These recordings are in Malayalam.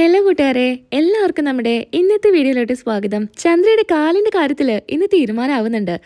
ഹലോ കൂട്ടുകാരെ. എല്ലാവർക്കും നമ്മുടെ ഇന്നത്തെ വീഡിയോയിലോട്ട് സ്വാഗതം. ചന്ദ്രയുടെ കാലിന്റെ കാര്യത്തിൽ ഇന്ന് തീരുമാനമാവുന്നുണ്ട്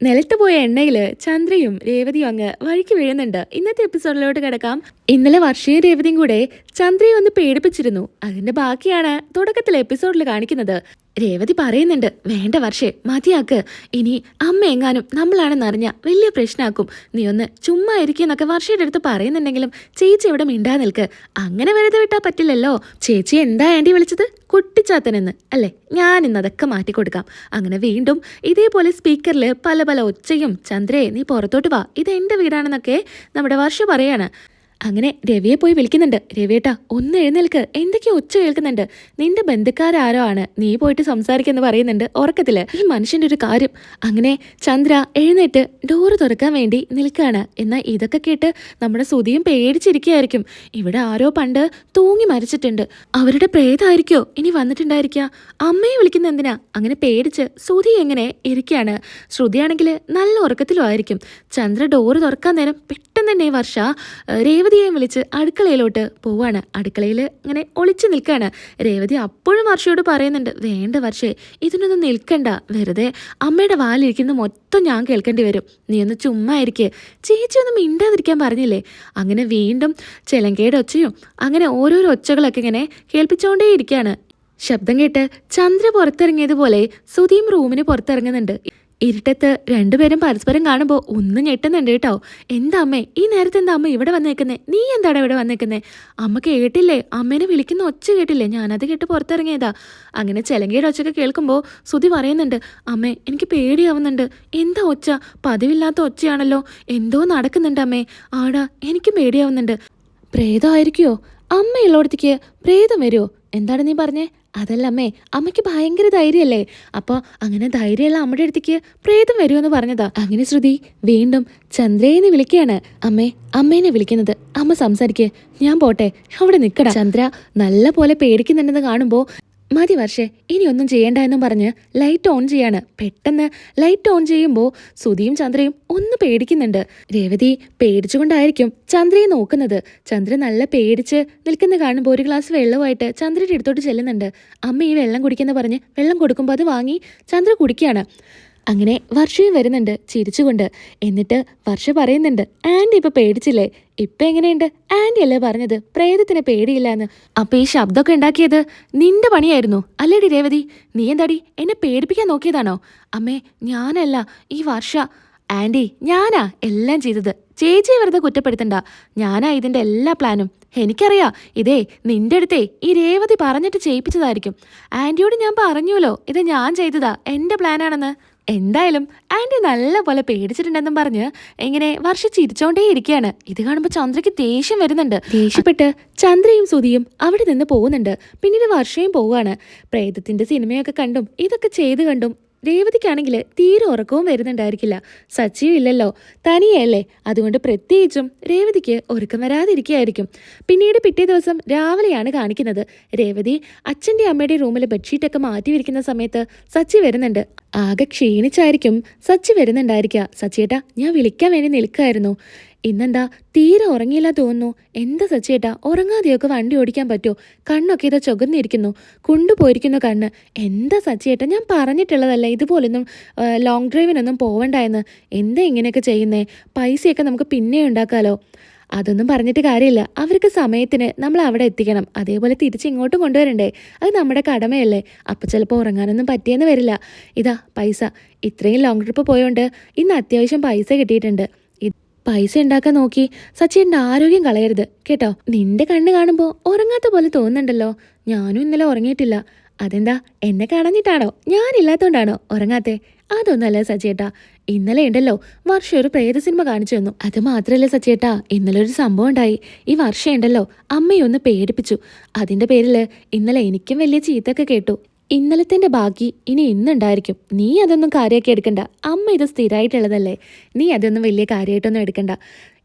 നിലത്ത് പോയ എണ്ണയിൽ ചന്ദ്രയും രേവതിയും അങ്ങ് വഴിക്ക് വീഴുന്നുണ്ട്. ഇന്നത്തെ എപ്പിസോഡിലോട്ട് കിടക്കാം. ഇന്നലെ വർഷയും രേവതിയും കൂടെ ചന്ദ്രയെ ഒന്ന് പേടിപ്പിച്ചിരുന്നു. അതിന്റെ ബാക്കിയാണ് തുടക്കത്തിലെ എപ്പിസോഡിൽ കാണിക്കുന്നത്. രേവതി പറയുന്നുണ്ട് വേണ്ട വർഷേ മതിയാക്ക്. ഇനി അമ്മ എങ്ങാനും നമ്മളാണെന്നറിഞ്ഞ വലിയ പ്രശ്നമാക്കും നീ ഒന്ന് ചുമ്മാ ഇരിക്കുന്നൊക്കെ വർഷയുടെ അടുത്ത് പറയുന്നുണ്ടെങ്കിലും ചേച്ചി ഇവിടെ മിണ്ടാ നിൽക്ക്. അങ്ങനെ വെറുതെ വിട്ടാ പറ്റില്ലല്ലോ. ചേച്ചി എന്താ ആന്റി വിളിച്ചത്? കുട്ടിച്ചാത്തനെന്ന് അല്ലേ? ഞാൻ ഇന്ന് അതൊക്കെ മാറ്റിക്കൊടുക്കാം അങ്ങനെ വീണ്ടും ഇതേപോലെ സ്പീക്കറിൽ പല പല ഒച്ചയും ചന്ദ്രയെ നീ പുറത്തോട്ട് വാ. ഇത് എന്റെ വീടാണെന്നൊക്കെ നമ്മുടെ വർഷ പറയാണ്. അങ്ങനെ രവിയെ പോയി വിളിക്കുന്നുണ്ട്. രവിയേട്ടാ ഒന്ന് എഴുന്നേൽക്ക്. എന്തൊക്കെയോ ഒച്ച കേൾക്കുന്നുണ്ട്? നിന്റെ ബന്ധുക്കാരാരോ ആണ്? നീ പോയിട്ട് സംസാരിക്കുന്ന പറയുന്നുണ്ട് ഉറക്കത്തിൽ. ഈ മനുഷ്യന്റെ ഒരു കാര്യം. അങ്ങനെ ചന്ദ്ര എഴുന്നേറ്റ് ഡോറ് തുറക്കാൻ വേണ്ടി നിൽക്കുകയാണ്. എന്നാൽ ഇതൊക്കെ കേട്ട് നമ്മുടെ സുതിയും പേടിച്ചിരിക്കുകയായിരിക്കും. ഇവിടെ ആരോ പണ്ട് തൂങ്ങി മരിച്ചിട്ടുണ്ട്. അവരുടെ പ്രേതമായിരിക്കോ ഇനി വന്നിട്ടുണ്ടായിരിക്കുക. അമ്മയെ വിളിക്കുന്ന എന്തിനാ? അങ്ങനെ പേടിച്ച് ശ്രുതി എങ്ങനെ ഇരിക്കുകയാണ്. ശ്രുതിയാണെങ്കിൽ നല്ല ഉറക്കത്തിലും ആയിരിക്കും. ചന്ദ്ര ഡോറ് തുറക്കാൻ നേരം പെട്ടെന്ന് തന്നെ വർഷ രേവതിയെ വിളിച്ച് അടുക്കളയിലോട്ട് പോവാണ്. അടുക്കളയിൽ ഇങ്ങനെ ഒളിച്ചു നിൽക്കുകയാണ് രേവതി അപ്പോഴും വർഷയോട് പറയുന്നുണ്ട് വേണ്ട വർഷേ ഇതിനൊന്നും നിൽക്കണ്ട വെറുതെ അമ്മയുടെ വാലിരിക്കുന്ന മൊത്തം ഞാൻ കേൾക്കേണ്ടി വരും. നീ ഒന്ന് ചുമ്മാ ഇരിക്കേ. ചേച്ചി ഒന്നും മിണ്ടാതിരിക്കാൻ പറഞ്ഞില്ലേ? അങ്ങനെ വീണ്ടും ചെലങ്കയുടെ ഒച്ചയും അങ്ങനെ ഓരോരോ ഒച്ചകളൊക്കെ ഇങ്ങനെ കേൾപ്പിച്ചുകൊണ്ടേയിരിക്കുകയാണ് ശബ്ദം കേട്ട് ചന്ദ്ര പുറത്തിറങ്ങിയതുപോലെ സുധീം റൂമിന് പുറത്തിറങ്ങുന്നുണ്ട്. ഇരുട്ടത്ത് രണ്ടുപേരും പരസ്പരം കാണുമ്പോൾ ഒന്ന് ഞെട്ടുന്നുണ്ട് കേട്ടോ. എന്താ അമ്മേ ഈ നേരത്തെ എന്താ അമ്മ ഇവിടെ വന്നേക്കുന്നേ? നീ എന്താണ് ഇവിടെ വന്നേക്കുന്നേ? അമ്മ കേട്ടില്ലേ? അമ്മേനെ വിളിക്കുന്ന ഒച്ച കേട്ടില്ലേ? ഞാനത് കേട്ട് പുറത്തിറങ്ങിയതാ. അങ്ങനെ ചെലങ്കയുടെ ഒച്ചയൊക്കെ കേൾക്കുമ്പോൾ സുതി പറയുന്നുണ്ട് അമ്മേ എനിക്ക് പേടിയാവുന്നുണ്ട്. എന്താ ഒച്ച? പതിവില്ലാത്ത ഒച്ചയാണല്ലോ. എന്തോ നടക്കുന്നുണ്ട് അമ്മേ. ആടാ എനിക്കും പേടിയാവുന്നുണ്ട്. പ്രേതമായിരിക്കുമോ അമ്മയുള്ളടത്തേക്ക് പ്രേതം വരുമോ എന്താണ് നീ പറഞ്ഞേ? അതല്ല അമ്മേ അമ്മയ്ക്ക് ഭയങ്കര ധൈര്യമല്ലേ? അപ്പോൾ അങ്ങനെ ധൈര്യമുള്ള അമ്മയുടെ അടുത്തേക്ക് പ്രേതം വരുമെന്ന് പറഞ്ഞതാ. അങ്ങനെ ശ്രുതി വീണ്ടും ചന്ദ്രയെന്ന് വിളിക്കുകയാണ്. അമ്മേ അമ്മേനെ വിളിക്കുന്നത്. അമ്മ സംസാരിക്കേ. ഞാൻ പോട്ടെ അവിടെ നിൽക്കടാ ചന്ദ്ര നല്ല പോലെ പേടിക്കുന്നുണ്ടെന്ന് കാണുമ്പോൾ മതി വർഷേ ഇനി ഒന്നും ചെയ്യേണ്ട എന്നും പറഞ്ഞ് ലൈറ്റ് ഓൺ ചെയ്യാണ്. പെട്ടെന്ന് ലൈറ്റ് ഓൺ ചെയ്യുമ്പോൾ സുധിയും ചന്ദ്രയും ഒന്ന് പേടിക്കുന്നുണ്ട്. രേവതി പേടിച്ചുകൊണ്ടായിരിക്കും ചന്ദ്രയെ നോക്കുന്നത്. ചന്ദ്ര നല്ല പേടിച്ച് നിൽക്കുന്ന കാണുമ്പോൾ ഒരു ഗ്ലാസ് വെള്ളമായിട്ട് ചന്ദ്രയുടെ അടുത്തോട്ട് ചെല്ലുന്നുണ്ട്. അമ്മ ഈ വെള്ളം കുടിക്കുന്ന പറഞ്ഞ് വെള്ളം കൊടുക്കുമ്പോൾ അത് വാങ്ങി ചന്ദ്ര കുടിക്കുകയാണ്. അങ്ങനെ വർഷയും വരുന്നുണ്ട് ചിരിച്ചുകൊണ്ട്. എന്നിട്ട് വർഷ പറയുന്നുണ്ട് ആൻഡി ഇപ്പൊ പേടിച്ചില്ലേ? ഇപ്പൊ എങ്ങനെയുണ്ട്? ആൻഡി അല്ലേ പറഞ്ഞത് പ്രേതത്തിന് പേടിയില്ല എന്ന് അപ്പൊ ഈ ശബ്ദമൊക്കെ ഉണ്ടാക്കിയത് നിന്റെ പണിയായിരുന്നു അല്ലേടി രേവതി? നീ എന്താടി എന്നെ പേടിപ്പിക്കാൻ നോക്കിയതാണോ? അമ്മേ ഞാനല്ല ഈ വർഷ. ആൻഡി ഞാനാ എല്ലാം ചെയ്തത്. ചേച്ചിയെ വെറുതെ കുറ്റപ്പെടുത്തണ്ട. ഞാനാ ഇതിന്റെ എല്ലാ പ്ലാനും. എനിക്കറിയാ ഇതേ നിന്റെ അടുത്തേ ഈ രേവതി പറഞ്ഞിട്ട് ചെയ്യിപ്പിച്ചതായിരിക്കും. ആന്റിയോട് ഞാൻ പറഞ്ഞുവല്ലോ ഇത് ഞാൻ ചെയ്തതാ. എന്റെ പ്ലാനാണെന്ന്. എന്തായാലും ആന്റി നല്ലപോലെ പേടിച്ചിട്ടുണ്ടെന്നും പറഞ്ഞ് ഇങ്ങനെ വർഷ ചിരിച്ചോണ്ടേ ഇരിക്കുകയാണ് ഇത് കാണുമ്പോൾ ചന്ദ്രയ്ക്ക് ദേഷ്യം വരുന്നുണ്ട്. ദേഷ്യപ്പെട്ട് ചന്ദ്രയും സുതിയും അവിടെ നിന്ന് പോകുന്നുണ്ട്. പിന്നീട് വർഷയും പോവുകയാണ്. പ്രേതത്തിന്റെ സിനിമയൊക്കെ കണ്ടും ഇതൊക്കെ ചെയ്ത് കണ്ടും രേവതിക്കാണെങ്കിൽ തീരെ ഉറക്കവും വരുന്നുണ്ടായിരിക്കില്ല. സച്ചിയും ഇല്ലല്ലോ. തനിയല്ലേ. അതുകൊണ്ട് പ്രത്യേകിച്ചും രേവതിക്ക് ഉറക്കം വരാതിരിക്കുകയായിരിക്കും. പിന്നീട് പിറ്റേ ദിവസം രാവിലെയാണ് കാണിക്കുന്നത്. രേവതി അച്ഛന്റെ അമ്മയുടെ റൂമിൽ ബെഡ്ഷീറ്റൊക്കെ മാറ്റി വിരിക്കുന്ന സമയത്ത് സച്ചി വരുന്നുണ്ട്. ആകെ ക്ഷീണിച്ചായിരിക്കും സച്ചി വരുന്നുണ്ടായിരിക്കുക. സച്ചിയേട്ടാ ഞാൻ വിളിക്കാൻ വേണ്ടി നിൽക്കായിരുന്നു ഇന്നെന്താ തീരെ ഉറങ്ങിയില്ല തോന്നുന്നു. എന്താ സച്ചേട്ടാ? ഉറങ്ങാതെയൊക്കെ വണ്ടി ഓടിക്കാൻ പറ്റുമോ? കണ്ണൊക്കെ ഇതാ ചുകന്നിരിക്കുന്നു കൊണ്ടുപോയിരിക്കുന്നു കണ്ണ്. എന്താ സച്ചേട്ടാ? ഞാൻ പറഞ്ഞിട്ടുള്ളതല്ല ഇതുപോലൊന്നും ലോങ് ഡ്രൈവിനൊന്നും പോവണ്ട എന്ന് എന്താ ഇങ്ങനെയൊക്കെ ചെയ്യുന്നേ? പൈസയൊക്കെ നമുക്ക് പിന്നെ ഉണ്ടാക്കാലോ. അതൊന്നും പറഞ്ഞിട്ട് കാര്യമില്ല. അവർക്ക് സമയത്തിന് നമ്മൾ അവിടെ എത്തിക്കണം. അതേപോലെ തിരിച്ച് ഇങ്ങോട്ടും കൊണ്ടുവരണ്ടേ? അത് നമ്മുടെ കടമയല്ലേ. അപ്പോൾ ചിലപ്പോൾ ഉറങ്ങാനൊന്നും പറ്റിയെന്ന് വരില്ല. ഇതാ പൈസ. ഇത്രയും ലോങ് ട്രിപ്പ് പോയോണ്ട് ഇന്ന് അത്യാവശ്യം പൈസ കിട്ടിയിട്ടുണ്ട്. പൈസ ഉണ്ടാക്കാൻ നോക്കി സച്ചിന്റെ ആരോഗ്യം കളയരുത്. കേട്ടോ നിന്റെ കണ്ണ് കാണുമ്പോൾ ഉറങ്ങാത്ത പോലെ തോന്നുന്നുണ്ടല്ലോ. ഞാനും ഇന്നലെ ഉറങ്ങിയിട്ടില്ല. അതെന്താ എന്നെ കാണഞ്ഞിട്ടാണോ ഞാനില്ലാത്തോണ്ടാണോ ഉറങ്ങാത്തെ? അതൊന്നല്ല സച്ചേട്ടാ. ഇന്നലെ ഉണ്ടല്ലോ വർഷ ഒരു പ്രേത സിനിമ കാണിച്ചു തന്നു. അത് മാത്രല്ല സച്ചേട്ടാ ഇന്നലെ ഒരു സംഭവം ഉണ്ടായി. ഈ വർഷം ഉണ്ടല്ലോ അമ്മയൊന്ന് പേടിപ്പിച്ചു. അതിന്റെ പേരിൽ ഇന്നലെ എനിക്കും വലിയ ചീത്തൊക്കെ കേട്ടു. ഇന്നലത്തിന്റെ ബാക്കി ഇനി ഇന്നുണ്ടായിരിക്കും. നീ അതൊന്നും കാര്യമാക്കി എടുക്കണ്ട. അമ്മ ഇത് സ്ഥിരമായിട്ടുള്ളതല്ലേ? നീ അതൊന്നും വലിയ കാര്യമായിട്ടൊന്നും എടുക്കണ്ട.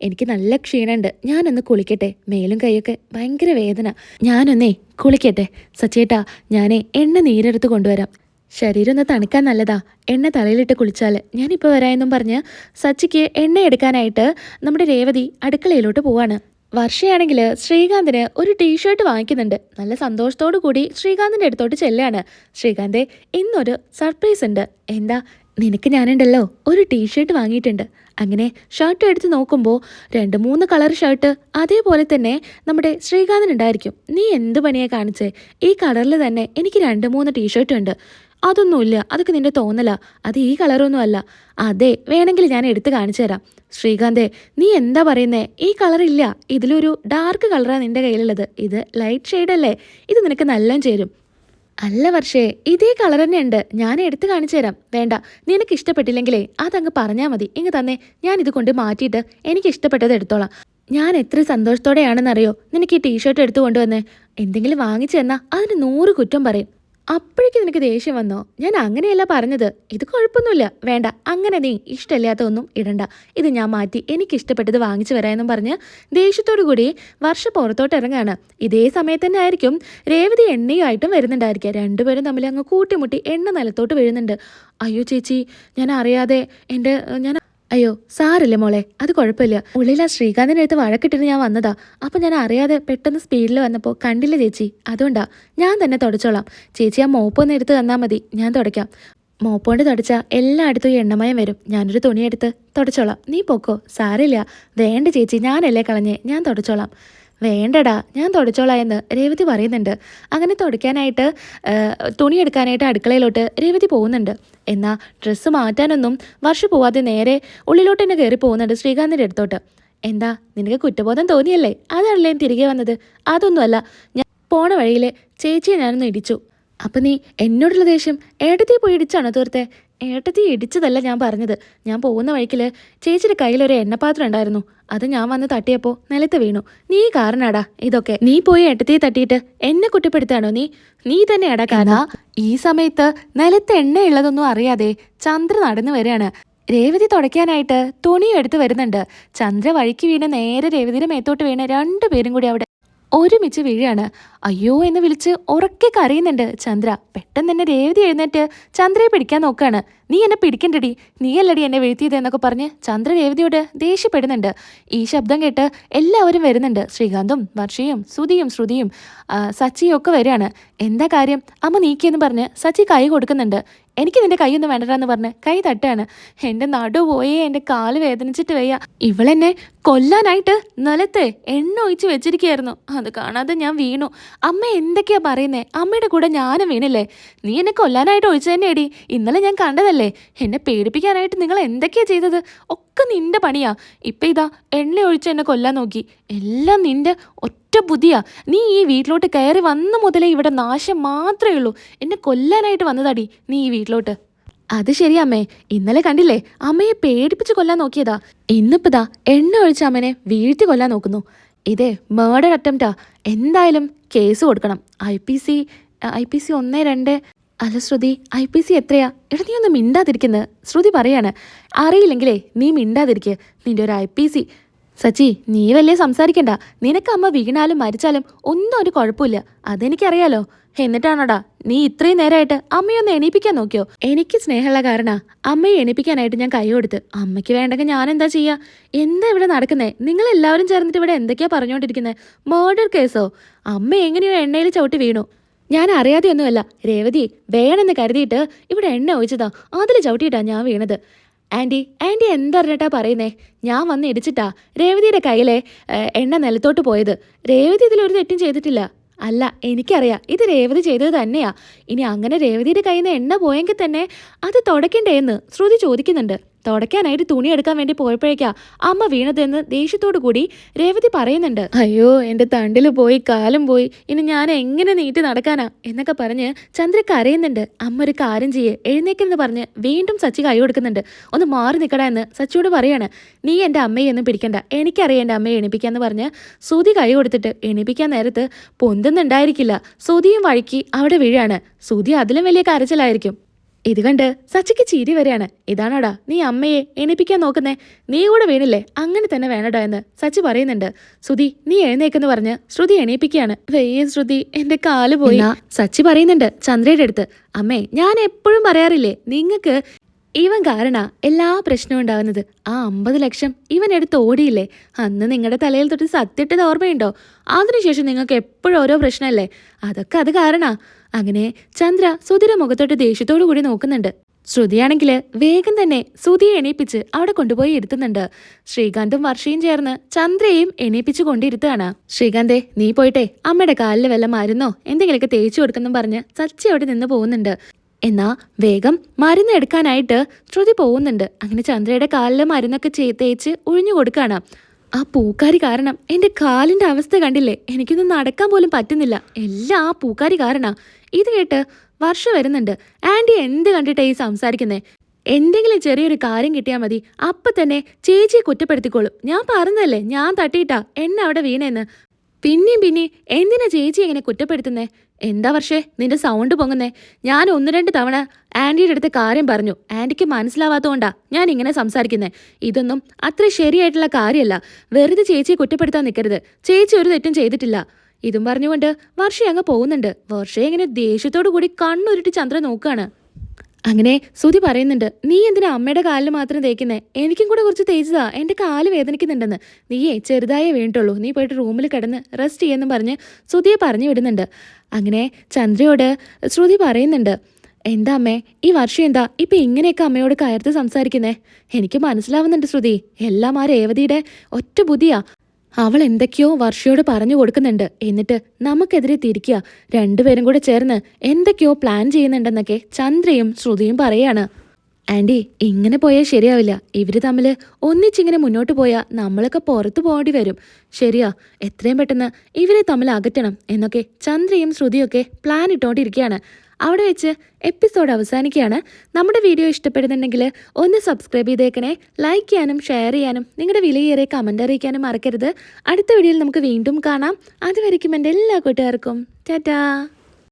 എനിക്ക് നല്ല ക്ഷീണമുണ്ട്. ഞാനൊന്ന് കുളിക്കട്ടെ. മേലും കൈയൊക്കെ ഭയങ്കര വേദന. ഞാനൊന്നേ കുളിക്കട്ടെ. സച്ചേട്ടാ ഞാനേ എണ്ണ നീരെടുത്ത് കൊണ്ടുവരാം. ശരീരം ഒന്ന് തണുക്കാൻ നല്ലതാ. എണ്ണ തലയിലിട്ട് കുളിച്ചാൽ ഞാനിപ്പോൾ വരാമെന്നും പറഞ്ഞ് സച്ചിക്ക് എണ്ണ എടുക്കാനായിട്ട് നമ്മുടെ രേവതി അടുക്കളയിലോട്ട് പോവാണ്. വർഷയാണെങ്കിൽ ശ്രീകാന്തിന് ഒരു ടീഷർട്ട് വാങ്ങിക്കുന്നുണ്ട്. നല്ല സന്തോഷത്തോടു കൂടി ശ്രീകാന്തിന്റെ അടുത്തോട്ട് ചെല്ലുകയാണ്. ശ്രീകാന്തെ ഇന്നൊരു സർപ്രൈസ് ഉണ്ട്. എന്താ നിനക്ക് ഞാനുണ്ടല്ലോ ഒരു ടീഷർട്ട് വാങ്ങിയിട്ടുണ്ട്. അങ്ങനെ ഷർട്ട് എടുത്ത് നോക്കുമ്പോൾ രണ്ട് മൂന്ന് കളർ ഷർട്ട് അതേപോലെ തന്നെ നമ്മുടെ ശ്രീകാന്തിനുണ്ടായിരിക്കും. നീ എന്ത് പണിയാണ് കാണിച്ചേ? ഈ കളറിൽ തന്നെ എനിക്ക് രണ്ട് മൂന്ന് ടീഷർട്ട് ഉണ്ട് അതൊന്നുമില്ല. അതൊക്കെ നിന്റെ തോന്നലാ. അത് ഈ കളറൊന്നും അല്ല. അതെ വേണമെങ്കിൽ ഞാൻ എടുത്ത് കാണിച്ചു തരാം. ശ്രീകാന്തേ നീ എന്താ പറയുന്നേ? ഈ കളറില്ല ഇതിലൊരു ഡാർക്ക് കളറാണ് നിന്റെ കയ്യിലുള്ളത്. ഇത് ലൈറ്റ് ഷെയ്ഡല്ലേ ഇത് നിനക്ക് നല്ല ചേരും. അല്ല വർഷേ ഇതേ കളർ തന്നെ ഉണ്ട്. ഞാൻ എടുത്ത് കാണിച്ചു തരാം. വേണ്ട നിനക്ക് ഇഷ്ടപ്പെട്ടില്ലെങ്കിലേ അതങ്ങ് പറഞ്ഞാൽ മതി. ഇങ്ങ് തന്നെ. ഞാൻ ഇത് കൊണ്ട് മാറ്റിയിട്ട് എനിക്ക് ഇഷ്ടപ്പെട്ടത് എടുത്തോളാം. ഞാൻ എത്ര സന്തോഷത്തോടെയാണെന്നറിയോ? നിനക്ക് ഈ ടീഷർട്ട് എടുത്തു കൊണ്ടുവന്നേ. എന്തെങ്കിലും വാങ്ങിച്ചു തന്നാ അതിന് നൂറ് കുറ്റം പറയും. അപ്പോഴേക്കും നിനക്ക് ദേഷ്യം വന്നോ? ഞാൻ അങ്ങനെയല്ല പറഞ്ഞത്. ഇത് കുഴപ്പമൊന്നുമില്ല. വേണ്ട. അങ്ങനെ നീ ഇഷ്ടമില്ലാത്ത ഒന്നും ഇടണ്ട. ഇത് ഞാൻ മാറ്റി എനിക്ക് ഇഷ്ടപ്പെട്ടത് വാങ്ങിച്ചു വരാമെന്നും പറഞ്ഞ് ദേഷ്യത്തോടു കൂടി വർഷ പുറത്തോട്ട് ഇറങ്ങാണ്. ഇതേ സമയത്ത് തന്നെ ആയിരിക്കും രേവതി എണ്ണയുമായിട്ടും വരുന്നുണ്ടായിരിക്കുക. രണ്ടുപേരും തമ്മിൽ അങ്ങ് കൂട്ടിമുട്ടി എണ്ണ നിലത്തോട്ട് വീഴുന്നുണ്ട്. അയ്യോ ചേച്ചി ഞാൻ അറിയാതെ എന്റെ ഞാൻ അയ്യോ സാറില്ല മോളെ അത് കുഴപ്പമില്ല. ഉള്ളിൽ ആ ശ്രീകാന്തിന്റെ അടുത്ത് വഴക്കിട്ടിട്ട് ഞാൻ വന്നതാ. അപ്പം ഞാൻ അറിയാതെ പെട്ടെന്ന് സ്പീഡിൽ വന്നപ്പോൾ കണ്ടില്ല ചേച്ചി. അതുകൊണ്ടാ ഞാൻ തന്നെ തുടച്ചോളാം. ചേച്ചി ആ മോപ്പൊന്ന് എടുത്ത് തന്നാൽ മതി ഞാൻ തുടയ്ക്കാം. മോപ്പോണ്ട് തുടച്ചാൽ എല്ലായിടത്തും ഈ എണ്ണമയം വരും. ഞാനൊരു തുണിയെടുത്ത് തുടച്ചോളാം. നീ പൊക്കോ സാരില്ല വേണ്ട ചേച്ചി ഞാനല്ലേ കളഞ്ഞേ ഞാൻ തുടച്ചോളാം. വേണ്ടടാ ഞാൻ തുടച്ചോളാം എന്ന് രേവതി പറയുന്നുണ്ട്. അങ്ങനെ തുടയ്ക്കാനായിട്ട് തുണിയെടുക്കാനായിട്ട് അടുക്കളയിലോട്ട് രേവതി പോകുന്നുണ്ട്. എന്നാൽ ഡ്രസ്സ് മാറ്റാനൊന്നും വർഷ പോവാതെ നേരെ ഉള്ളിലോട്ട് തന്നെ കയറി പോകുന്നുണ്ട് ശ്രീകാന്തിന്റെ അടുത്തോട്ട്. എന്താ നിനക്ക് കുറ്റബോധം തോന്നിയല്ലേ? അതാണല്ലേ തിരികെ വന്നത്? അതൊന്നുമല്ല ഞാൻ പോണ വഴിയിൽ ചേച്ചിയെ ഞാനൊന്ന് ഇടിച്ചു. അപ്പം നീ എന്നോടുള്ള ദേഷ്യം ഏട്ടത്തി പോയി ഇടിച്ചാണോ തീർത്തെ? ഏട്ടത്തി ഇടിച്ചതല്ല ഞാൻ പറഞ്ഞത്. ഞാൻ പോകുന്ന വഴിക്കിൽ ചേച്ചിയുടെ കയ്യിലൊരു എണ്ണപാത്രം ഉണ്ടായിരുന്നു. അത് ഞാൻ വന്ന് തട്ടിയപ്പോ നിലത്ത് വീണു. നീ കാരണാടാ ഇതൊക്കെ നീ പോയി എട്ടത്തി തട്ടിയിട്ട് എന്നെ കുറ്റപ്പെടുത്താണോ നീ? നീ തന്നെ കാരണം ഈ സമയത്ത് നിലത്ത് എണ്ണയുള്ളതൊന്നും അറിയാതെ ചന്ദ്ര നടന്നു വരികയാണ്. രേവതി തുടയ്ക്കാനായിട്ട് തുണി എടുത്ത് വരുന്നുണ്ട്. ചന്ദ്ര വഴിക്ക് വീണ് നേരെ രേവതിയുടെ മേത്തോട്ട് വീണ് രണ്ടുപേരും കൂടി അവിടെ ഒരുമിച്ച് വീഴാണ്. അയ്യോ എന്ന് വിളിച്ച് ഉറക്കെ കരയുന്നുണ്ട് ചന്ദ്ര. പെട്ടെന്ന് തന്നെ രേവതി എഴുന്നേറ്റ് ചന്ദ്രയെ പിടിക്കാൻ നോക്കുകയാണ് നീ എന്നെ പിടിക്കണ്ടടി. നീയല്ലടി എന്നെ വീഴ്ത്തിയത് എന്നൊക്കെ പറഞ്ഞ് ചന്ദ്ര രേവതിയോട് ദേഷ്യപ്പെടുന്നുണ്ട്. ഈ ശബ്ദം കേട്ട് എല്ലാവരും വരുന്നുണ്ട്. ശ്രീകാന്തും വർഷയും ശ്രുതിയും ശ്രുതിയും സച്ചിയും ഒക്കെ വരികയാണ്. എന്താ കാര്യം? അമ്മ നീക്കിയെന്ന് പറഞ്ഞ് സച്ചി കൈ കൊടുക്കുന്നുണ്ട്. എനിക്ക് നിന്റെ കൈയൊന്നും വേണ്ടടാന്ന് പറഞ്ഞ് കൈ തട്ടാണ്. എന്റെ നടു പോയേ എന്റെ കാൽ വേദനിച്ചിട്ട് വയ്യ. ഇവളെന്നെ കൊല്ലാനായിട്ട് നിലത്തെ എണ്ണ ഒഴിച്ച് വെച്ചിരിക്കുകയായിരുന്നു. അത് കാണാതെ ഞാൻ വീണു. അമ്മ എന്തൊക്കെയാ പറയുന്നേ? അമ്മയുടെ കൂടെ ഞാനും വീണില്ലേ? നീ എന്നെ കൊല്ലാനായിട്ട് ഒഴിച്ചു തന്നെ ഇന്നലെ ഞാൻ കണ്ടതല്ലേ? എന്നെ പേടിപ്പിക്കാനായിട്ട് നിങ്ങൾ എന്തൊക്കെയാ ചെയ്തത്? ഒക്കെ നിന്റെ പണിയാ. ഇപ്പം ഇതാ എണ്ണ ഒഴിച്ച് എന്നെ കൊല്ലാൻ നോക്കി. എല്ലാം നിന്റെ ഒറ്റ ബുദ്ധിയാ. നീ ഈ വീട്ടിലോട്ട് കയറി വന്ന മുതലേ ഇവിടെ നാശം മാത്രമേ ഉള്ളൂ. എന്നെ കൊല്ലാനായിട്ട് വന്നതാടി നീ ഈ വീട്ടിലോട്ട്. അത് ശരി അമ്മേ. ഇന്നലെ കണ്ടില്ലേ? അമ്മയെ പേടിപ്പിച്ച് കൊല്ലാൻ നോക്കിയതാ. ഇന്നിപ്പതാ എണ്ണ ഒഴിച്ച് അമ്മനെ വീഴ്ത്തി കൊല്ലാൻ നോക്കുന്നു. ഇതേ മേർഡർ അറ്റംപ്റ്റാ എന്തായാലും കേസ് കൊടുക്കണം. I P C I P C ഒന്ന് രണ്ട് അല്ല ശ്രുതി ഐ പി സി എത്രയാ? എടാ നീ ഒന്ന് മിണ്ടാതിരിക്കുന്നത് ശ്രുതി പറയാണ് അറിയില്ലെങ്കിലേ നീ മിണ്ടാതിരിക്കുക നിന്റെ ഒരു ഐ പി സി സച്ചി നീ വലിയ സംസാരിക്കണ്ട. നിനക്ക് അമ്മ വീണാലും മരിച്ചാലും ഒന്നും ഒരു കുഴപ്പമില്ല. അതെനിക്കറിയാലോ. എന്നിട്ടാണോടാ നീ ഇത്രയും നേരമായിട്ട് അമ്മയൊന്ന് എണീപ്പിക്കാൻ നോക്കിയോ? എനിക്ക് സ്നേഹമുള്ള കാരണ അമ്മയെ എണീപ്പിക്കാനായിട്ട് ഞാൻ കൈ കൊടുത്ത്. അമ്മയ്ക്ക് വേണ്ടെങ്കിൽ ഞാൻ എന്താ ചെയ്യാ? എന്താ ഇവിടെ നടക്കുന്നേ? നിങ്ങൾ എല്ലാവരും ചേർന്നിട്ട് ഇവിടെ എന്തൊക്കെയാ പറഞ്ഞുകൊണ്ടിരിക്കുന്നത് മേർഡർ കേസോ അമ്മ എങ്ങനെയോ എണ്ണയിൽ ചവിട്ടി വീണു. ഞാൻ അറിയാതെയൊന്നുമല്ല. രേവതി വേണമെന്ന് കരുതിയിട്ട് ഇവിടെ എണ്ണ ഒഴിച്ചതാ. അതിൽ ചവിട്ടിയിട്ടാ ഞാൻ വീണത്. ആന്റി ആന്റി എന്തറിഞ്ഞിട്ടാ പറയുന്നേ? ഞാൻ വന്ന് ഇടിച്ചിട്ടാ രേവതിയുടെ കയ്യിലെ എണ്ണ നിലത്തോട്ട് പോയത്. രേവതി ഇതിലൊരു തെറ്റും ചെയ്തിട്ടില്ല. അല്ല എനിക്കറിയാം. ഇത് രേവതി ചെയ്തത് തന്നെയാ. ഇനി അങ്ങനെ രേവതിയുടെ കയ്യിൽ നിന്ന് എണ്ണ പോയെങ്കിൽ തന്നെ അത് തുടയ്ക്കണ്ടേന്ന് ശ്രുതി ചോദിക്കുന്നുണ്ട്. തുടയ്ക്കാനായിട്ട് തുണി എടുക്കാൻ വേണ്ടി പോയപ്പോഴേക്കാ അമ്മ വീണതെന്ന് ദേഷ്യത്തോടു കൂടി രേവതി പറയുന്നുണ്ട്. അയ്യോ എന്റെ തണ്ടിൽ പോയി കാലം പോയി ഇനി ഞാൻ എങ്ങനെ നീട്ടി നടക്കാനാ? എന്നൊക്കെ പറഞ്ഞ് ചന്ദ്ര കരയുന്നുണ്ട് അമ്മ ഒരു കാര്യം ചെയ്യേ എഴുന്നേക്കെന്ന് പറഞ്ഞ് വീണ്ടും സച്ചി കൈ കൊടുക്കുന്നുണ്ട്. ഒന്ന് മാറി നിൽക്കടാ എന്ന് സച്ചിയോട് പറയാണ്. നീ എന്റെ അമ്മയെ ഒന്നും പിടിക്കണ്ട. എനിക്കറിയാം എന്റെ അമ്മയെ എണിപ്പിക്കാന്ന് പറഞ്ഞ് സുതി കൈ കൊടുത്തിട്ട് എണിപ്പിക്കാൻ നേരത്ത് പൊന്തുന്നുണ്ടായിരിക്കില്ല. സുതിയും വഴുക്കി അവിടെ വീഴാണ്. സുതി അതിലും വലിയ കരച്ചിലായിരിക്കും. ഇത് കണ്ട് സച്ചിക്ക് ചിരി വരെയാണ്. ഇതാണോടാ നീ അമ്മയെ എണിപ്പിക്കാൻ നോക്കുന്നേ? നീ കൂടെ വീണില്ലേ? അങ്ങനെ തന്നെ വേണടാ എന്ന് സച്ചി പറയുന്നുണ്ട്. ശ്രുതി നീ എഴുന്നേക്കെന്ന് പറഞ്ഞ് ശ്രുതി എണീപ്പിക്കുകയാണ്. വെയ്യ ശ്രുതി എന്റെ കാൽ പോയി. സച്ചി പറയുന്നുണ്ട് ചന്ദ്രയുടെ അടുത്ത്. അമ്മേ ഞാൻ എപ്പോഴും പറയാറില്ലേ നിങ്ങൾക്ക് ഇവൻ കാരണ എല്ലാ പ്രശ്നവും ഉണ്ടാവുന്നത് ആ അമ്പത് ലക്ഷം ഇവൻ എടുത്ത് ഓടിയില്ലേ? അന്ന് നിങ്ങളുടെ തലയിൽ തൊട്ട് സത്യട്ടത് ഓർമ്മയുണ്ടോ? അതിനുശേഷം നിങ്ങൾക്ക് എപ്പോഴും ഓരോ പ്രശ്നമല്ലേ? അതൊക്കെ അത് കാരണ. അങ്ങനെ ചന്ദ്ര സുധിര മുഖത്തോട്ട് ദേഷ്യത്തോടു കൂടി നോക്കുന്നുണ്ട്. ശ്രുതിയാണെങ്കിൽ വേഗം തന്നെ സുധിയെ എണീപ്പിച്ച് അവിടെ കൊണ്ടുപോയി ഇരുത്തുന്നുണ്ട്. ശ്രീകാന്തും വർഷയും ചേർന്ന് ചന്ദ്രയെയും എണീപ്പിച്ചു കൊണ്ടിരുത്തുകയാണ്. ശ്രീകാന്തേ നീ പോയിട്ടെ. അമ്മയുടെ കാലിൽ വല്ല മരുന്നോ എന്തെങ്കിലുമൊക്കെ തേച്ചു കൊടുക്കുന്നു പറഞ്ഞ് സച്ചി അവിടെ നിന്ന് പോകുന്നുണ്ട്. എന്നാ വേഗം മരുന്ന് എടുക്കാനായിട്ട് ശ്രുതി പോകുന്നുണ്ട്. അങ്ങനെ ചന്ദ്രയുടെ കാലിൽ മരുന്നൊക്കെ തേച്ച് ഒഴിഞ്ഞു കൊടുക്കാണ് ആ പൂക്കാരി കാരണം എന്റെ കാലിന്റെ അവസ്ഥ കണ്ടില്ലേ? എനിക്കൊന്നും നടക്കാൻ പോലും പറ്റുന്നില്ല. എല്ലാം ആ പൂക്കാരി കാരണ. ഇത് കേട്ട് വർഷം വരുന്നുണ്ട്. ആന്റി എന്ത് കണ്ടിട്ടാ ഈ സംസാരിക്കുന്നേ? എന്തെങ്കിലും ചെറിയൊരു കാര്യം കിട്ടിയാൽ മതി. അപ്പൊ തന്നെ ചേച്ചിയെ കുറ്റപ്പെടുത്തിക്കോളും. ഞാൻ പറഞ്ഞതല്ലേ? ഞാൻ തട്ടിയിട്ടാ. എന്നെ അവിടെ വീണേന്ന്. പിന്നെയും പിന്നെയും എന്തിനാ ചേച്ചി എങ്ങനെ കുറ്റപ്പെടുത്തുന്നേ? എന്താ വർഷേ നിന്റെ സൗണ്ട് പൊങ്ങുന്നേ? ഞാൻ ഒന്ന് രണ്ട് തവണ ആന്റിയുടെ അടുത്ത് കാര്യം പറഞ്ഞു. ആന്റിക്ക് മനസ്സിലാവാത്തതുകൊണ്ടാ ഞാൻ ഇങ്ങനെ സംസാരിക്കുന്നേ. ഇതൊന്നും അത്ര ശരിയായിട്ടുള്ള കാര്യമല്ല വെറുതെ ചേച്ചിയെ കുറ്റപ്പെടുത്താൻ നിൽക്കരുത് ചേച്ചി ഒരു തെറ്റും ചെയ്തിട്ടില്ല. ഇതും പറഞ്ഞുകൊണ്ട് വർഷ അങ്ങ് പോകുന്നുണ്ട്. വർഷയെ ഇങ്ങനെ ദേഷ്യത്തോടു കൂടി കണ്ണുരുട്ടി ചന്ദ്രൻ നോക്കുകയാണ് അങ്ങനെ സുധി പറയുന്നുണ്ട് നീ എന്തിനാ അമ്മയുടെ കാലിൽ മാത്രം തേക്കുന്നേ? എനിക്കും കൂടെ കുറച്ച് തേച്ചതാ. എന്റെ കാൽ വേദനിക്കുന്നുണ്ടെന്ന്. നീയേ ചെറുതായേ വീണിട്ടുള്ളൂ. നീ പോയിട്ട് റൂമിൽ കിടന്ന് റെസ്റ്റ് ചെയ്യുമെന്നും പറഞ്ഞ് സുധിയെ പറഞ്ഞു വിടുന്നുണ്ട്. അങ്ങനെ ചന്ദ്രയോട് ശ്രുതി പറയുന്നുണ്ട് എന്താ അമ്മേ ഈ വർഷം എന്താ? ഇപ്പൊ ഇങ്ങനെയൊക്കെ അമ്മയോട് കയർത്ത് സംസാരിക്കുന്നേ? എനിക്ക് മനസ്സിലാവുന്നുണ്ട് ശ്രുതി. എല്ലാം ആ രേവതിയുടെ ഒറ്റ ബുദ്ധിയാ. അവൾ എന്തൊക്കെയോ വർഷയോട് പറഞ്ഞു കൊടുക്കുന്നുണ്ട്. എന്നിട്ട് നമുക്കെതിരെ തിരിക്കുക. രണ്ടുപേരും കൂടെ ചേർന്ന് എന്തൊക്കെയോ പ്ലാൻ ചെയ്യുന്നുണ്ടെന്നൊക്കെ ചന്ദ്രയും ശ്രുതിയും പറയാണ്. ആന്റി ഇങ്ങനെ പോയാൽ ശരിയാവില്ല. ഇവർ തമ്മിൽ ഒന്നിച്ചിങ്ങനെ മുന്നോട്ട് പോയാൽ നമ്മളൊക്കെ പുറത്തു പോകേണ്ടി വരും. ശരിയാ എത്രയും പെട്ടെന്ന് ഇവരെ തമ്മിൽ അകറ്റണം എന്നൊക്കെ ചന്ദ്രയും ശ്രുതിയൊക്കെ പ്ലാൻ ഇട്ടുകൊണ്ടിരിക്കുകയാണ് അവിടെ വെച്ച് എപ്പിസോഡ് അവസാനിക്കുകയാണ്. നമ്മുടെ വീഡിയോ ഇഷ്ടപ്പെടുന്നുണ്ടെങ്കിൽ ഒന്ന് സബ്സ്ക്രൈബ് ചെയ്തേക്കണേ. ലൈക്ക് ചെയ്യാനും ഷെയർ ചെയ്യാനും നിങ്ങളുടെ വിലയേറിയ കമന്റ് അറിയിക്കാനും മറക്കരുത്. അടുത്ത വീഡിയോയിൽ നമുക്ക് വീണ്ടും കാണാം. അതുവരയ്ക്കും എന്റെ എല്ലാ കൂട്ടുകാർക്കും. ടാറ്റാ.